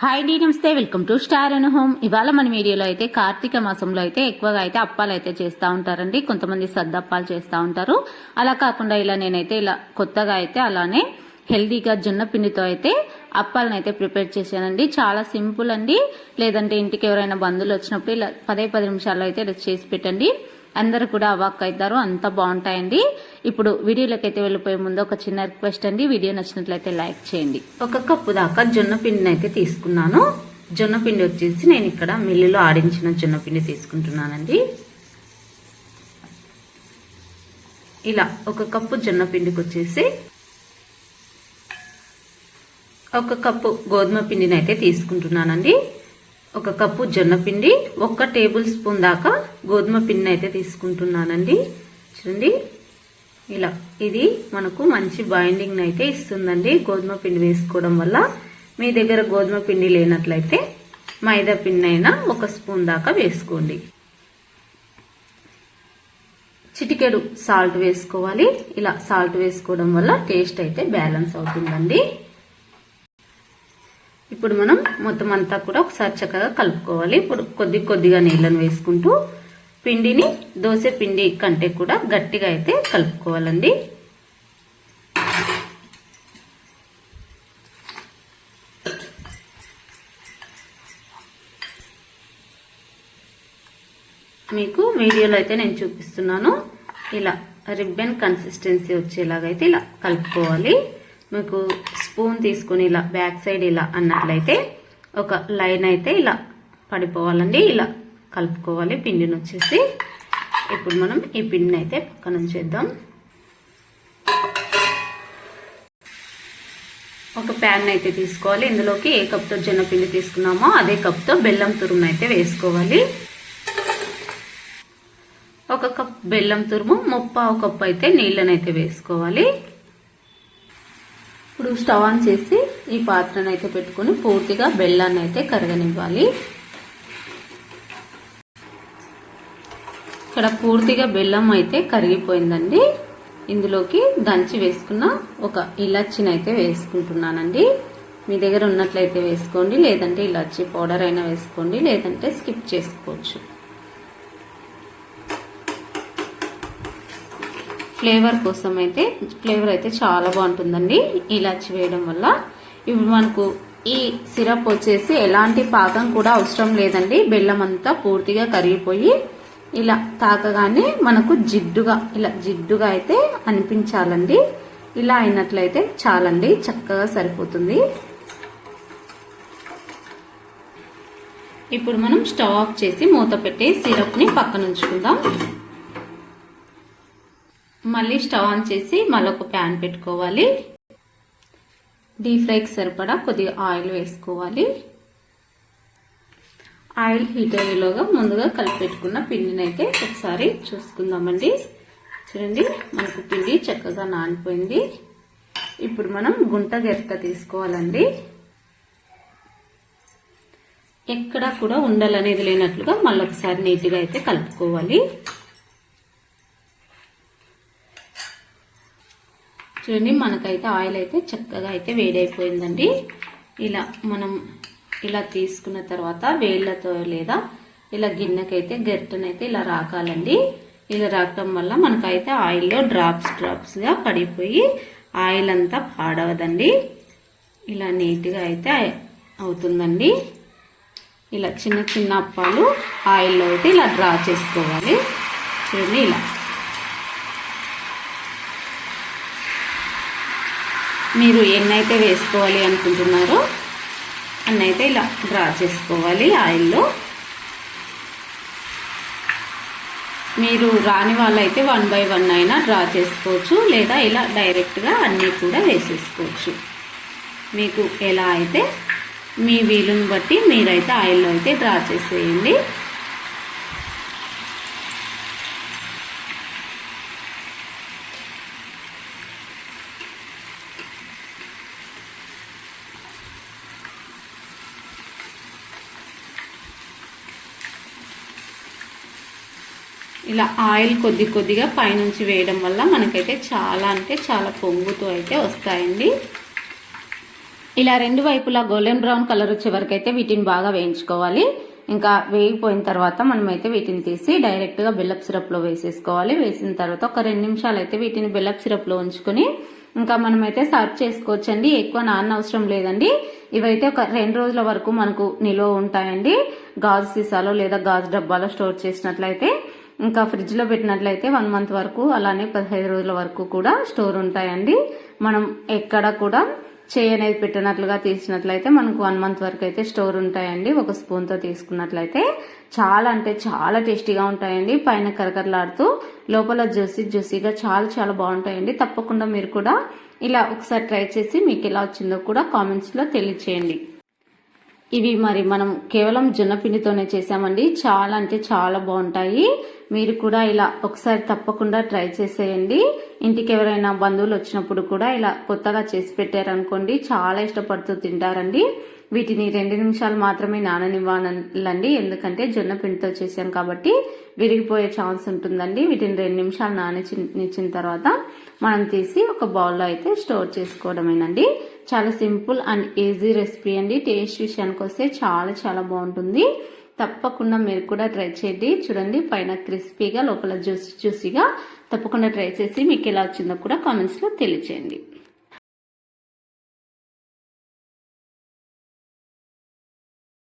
Hi డీ నమస్తే. Welcome to star and home. ఇవాళ మన వీడియోలో అయితే కార్తీక మాసంలో అయితే ఎక్కువగా అయితే అప్పాలు అయితే చేస్తూ ఉంటారండి. కొంతమంది సద్దప్పాలు చేస్తూ ఉంటారు. అలా కాకుండా ఇలా నేనైతే ఇలా కొత్తగా అయితే అలానే హెల్దీగా జొన్న పిండితో అయితే అప్పాలను అయితే ప్రిపేర్ చేశానండి. చాలా సింపుల్ అండి. లేదంటే ఇంటికి ఎవరైనా బంధువులు వచ్చినప్పుడు ఇలా పదే పది నిమిషాల్లో అయితే ఇలా చేసి పెట్టండి. అందరు కూడా అవాక్ అవుతారు. అంత బాగుంటాయండి. ఇప్పుడు వీడియోలోకి అయితే వెళ్ళిపోయే ముందు ఒక చిన్న రిక్వెస్ట్ అండి. వీడియో నచ్చినట్లయితే లైక్ చేయండి. ఒక కప్పు దాకా జొన్న పిండిని అయితే తీసుకున్నాను. జొన్న పిండి వచ్చేసి నేను ఇక్కడ మిల్లులో ఆడించిన జొన్న పిండి తీసుకుంటున్నానండి. ఇలా ఒక కప్పు జొన్న పిండికి వచ్చేసి ఒక కప్పు గోధుమ పిండిని అయితే తీసుకుంటున్నానండి. ఒక కప్పు జొన్నపిండి ఒక్క ఒక టేబుల్ స్పూన్ దాకా గోధుమ పిండి అయితే తీసుకుంటున్నానండి. చూడండి. ఇలా ఇది మనకు మంచి బైండింగ్ అయితే ఇస్తుందండి గోధుమ పిండి వేసుకోవడం వల్ల. మీ దగ్గర గోధుమ పిండి లేనట్లయితే మైదా పిండి అయినా ఒక స్పూన్ దాకా వేసుకోండి. చిటికెడు సాల్ట్ వేసుకోవాలి. ఇలా సాల్ట్ వేసుకోవడం వల్ల టేస్ట్ అయితే బ్యాలెన్స్ అవుతుందండి. ఇప్పుడు మనం మొత్తం అంతా కూడా ఒకసారి చక్కగా కలుపుకోవాలి. ఇప్పుడు కొద్ది కొద్దిగా నీళ్ళను వేసుకుంటూ పిండిని దోశ పిండి కంటే కూడా గట్టిగా అయితే కలుపుకోవాలండి. మీకు వీడియోలో అయితే నేను చూపిస్తున్నాను. ఇలా రిబ్బన్ కన్సిస్టెన్సీ వచ్చేలాగైతే ఇలా కలుపుకోవాలి. మీకు స్పూన్ తీసుకుని ఇలా బ్యాక్ సైడ్ ఇలా అన్నట్లయితే ఒక లైన్ అయితే ఇలా పడిపోవాలండి. ఇలా కలుపుకోవాలి పిండిని వచ్చేసి. ఇప్పుడు మనం ఈ పిండిని అయితే పక్కన ఉంచేద్దాం. ఒక ప్యాన్ అయితే తీసుకోవాలి. ఇందులోకి ఏ కప్తో జొన్నపిండి తీసుకున్నామో అదే కప్తో బెల్లం తురుము అయితే వేసుకోవాలి. ఒక కప్ బెల్లం తురుము ముప్పావు కప్పు అయితే నీళ్ళనైతే అయితే వేసుకోవాలి. ఇప్పుడు స్టవ్ ఆన్ చేసి ఈ పాత్రను అయితే పెట్టుకుని పూర్తిగా బెల్లాన్ని అయితే కరగనివ్వాలి. ఇక్కడ పూర్తిగా బెల్లం అయితే కరిగిపోయిందండి. ఇందులోకి దంచి వేసుకున్న ఒక ఇలాచిని అయితే వేసుకుంటున్నానండి. మీ దగ్గర ఉన్నట్లయితే వేసుకోండి లేదంటే ఇలాచి పౌడర్ అయినా వేసుకోండి లేదంటే స్కిప్ చేసుకోవచ్చు. ఫ్లేవర్ కోసం అయితే ఫ్లేవర్ అయితే చాలా బాగుంటుందండి. ఇలాచి వేయడం వల్ల. ఇప్పుడు మనకు ఈ సిరప్ వచ్చేసి ఎలాంటి పాకం కూడా అవసరం లేదండి. బెల్లం అంతా పూర్తిగా కరిగిపోయి ఇలా తాకగానే మనకు జిడ్డుగా ఇలా జిడ్డుగా అయితే అనిపించాలండి. ఇలా అయినట్లయితే చాలండి. చక్కగా సరిపోతుంది. ఇప్పుడు మనం స్టవ్ ఆఫ్ చేసి మూత పెట్టి సిరప్ని పక్కన ఉంచుకుందాం మళ్ళీ స్టవ్ ఆన్ చేసి మళ్ళీ ఒక ప్యాన్ పెట్టుకోవాలి. డీప్ ఫ్రైకి సరిపడా కొద్దిగా ఆయిల్ వేసుకోవాలి. ఆయిల్ హీట్ అయ్యేలోగా ముందుగా కలిపెట్టుకున్న పిండిని అయితే ఒకసారి చూసుకుందామండి. చూడండి మనకు పిండి చక్కగా నానిపోయింది. ఇప్పుడు మనం గుంట గెరక తీసుకోవాలండి. ఎక్కడా కూడా ఉండాలనేది లేనట్లుగా మళ్ళీ ఒకసారి నీట్గా అయితే కలుపుకోవాలి. చూడండి మనకైతే ఆయిల్ అయితే చక్కగా అయితే వేడైపోయిందండి. ఇలా మనం ఇలా తీసుకున్న తర్వాత వేళ్ళతో లేదా ఇలా గిన్నెకైతే గరిటనైతే ఇలా రాకాలండి. ఇలా రాకడం వల్ల మనకైతే ఆయిల్లో డ్రాప్స్ డ్రాప్స్గా పడిపోయి ఆయిల్ అంతా పాడవదండి. ఇలా నీట్గా అయితే అవుతుందండి. ఇలా చిన్న చిన్న అప్పాలు ఆయిల్లో అయితే ఇలా డ్రా చేసుకోవాలి. చూడండి ఇలా. మీరు ఎన్నైతే వేసుకోవాలి అనుకుంటున్నారో అన్నైతే ఇలా డ్రా చేసుకోవాలి ఆయిల్లో. మీరు రాని వాళ్ళైతే వన్ బై వన్ అయినా డ్రా చేసుకోవచ్చు లేదా ఇలా డైరెక్ట్గా అన్నీ కూడా వేసేసుకోవచ్చు. మీకు ఎలా అయితే మీ వీలుని బట్టి మీరైతే ఆయిల్లో అయితే డ్రా చేసేయండి. ఇలా ఆయిల్ కొద్ది కొద్దిగా పైనుంచి వేయడం వల్ల మనకైతే చాలా అంటే చాలా పొంగుతూ అయితే వస్తాయండి. ఇలా రెండు వైపులా గోల్డెన్ బ్రౌన్ కలర్ వచ్చే వరకు అయితే వీటిని బాగా వేయించుకోవాలి. ఇంకా వేగిపోయిన తర్వాత మనమైతే వీటిని తీసి డైరెక్ట్గా బెల్లప్ సిరప్లో వేసేసుకోవాలి. వేసిన తర్వాత ఒక రెండు నిమిషాలు అయితే వీటిని బెల్లప్ సిరప్లో ఉంచుకొని ఉంచుకుని ఇంకా మనమైతే సర్వ్ చేసుకోవచ్చండి. ఎక్కువ నాన్న అవసరం లేదండి. ఇవైతే ఒక రెండు రోజుల వరకు మనకు నిల్వ ఉంటాయండి. గాజు సీసాలో లేదా గాజు డబ్బాలో స్టోర్ చేసినట్లయితే ఇంకా ఫ్రిడ్జ్లో పెట్టినట్లయితే వన్ మంత్ వరకు అలానే పదిహేను రోజుల వరకు కూడా స్టోర్ ఉంటాయండి. మనం ఎక్కడ కూడా చేయి అనేది పెట్టినట్లుగా తీసినట్లయితే మనకు వన్ మంత్ వరకు అయితే స్టోర్ ఉంటాయండి. ఒక స్పూన్తో తీసుకున్నట్లయితే చాలా అంటే చాలా టేస్టీగా ఉంటాయండి. పైన కరకరలాడుతూ లోపల జ్యూసీ జ్యూసీగా చాలా చాలా బాగుంటాయండి. తప్పకుండా మీరు కూడా ఇలా ఒకసారి ట్రై చేసి మీకు ఎలా వచ్చిందో కూడా కామెంట్స్లో తెలియచేయండి. ఇవి మరి మనం కేవలం జొన్న పిండితోనే చేసామండి చాలా అంటే చాలా బాగుంటాయి. మీరు కూడా ఇలా ఒకసారి తప్పకుండా ట్రై చేసేయండి. ఇంటికి ఎవరైనా బంధువులు వచ్చినప్పుడు కూడా ఇలా కొత్తగా చేసి పెట్టారనుకోండి చాలా ఇష్టపడుతూ తింటారండి. వీటిని రెండు నిమిషాలు మాత్రమే నాననివ్వాలండి. ఎందుకంటే జొన్న పిండితో చేసాం కాబట్టి విరిగిపోయే ఛాన్స్ ఉంటుందండి. వీటిని రెండు నిమిషాలు నానిచ్చిన తర్వాత మనం తీసి ఒక బౌల్లో అయితే స్టోర్ చేసుకోవడమేనండి. చాలా సింపుల్ అండ్ ఈజీ రెసిపీ అండి. టేస్ట్ విషయానికి వస్తే చాలా చాలా బాగుంటుంది. తప్పకుండా మీరు కూడా ట్రై చేయండి. చూడండి పైన క్రిస్పీగా లోపల జ్యూసీ జ్యూసీగా తప్పకుండా ట్రై చేసి మీకు ఎలా వచ్చిందో కూడా కామెంట్స్లో తెలియచేయండి.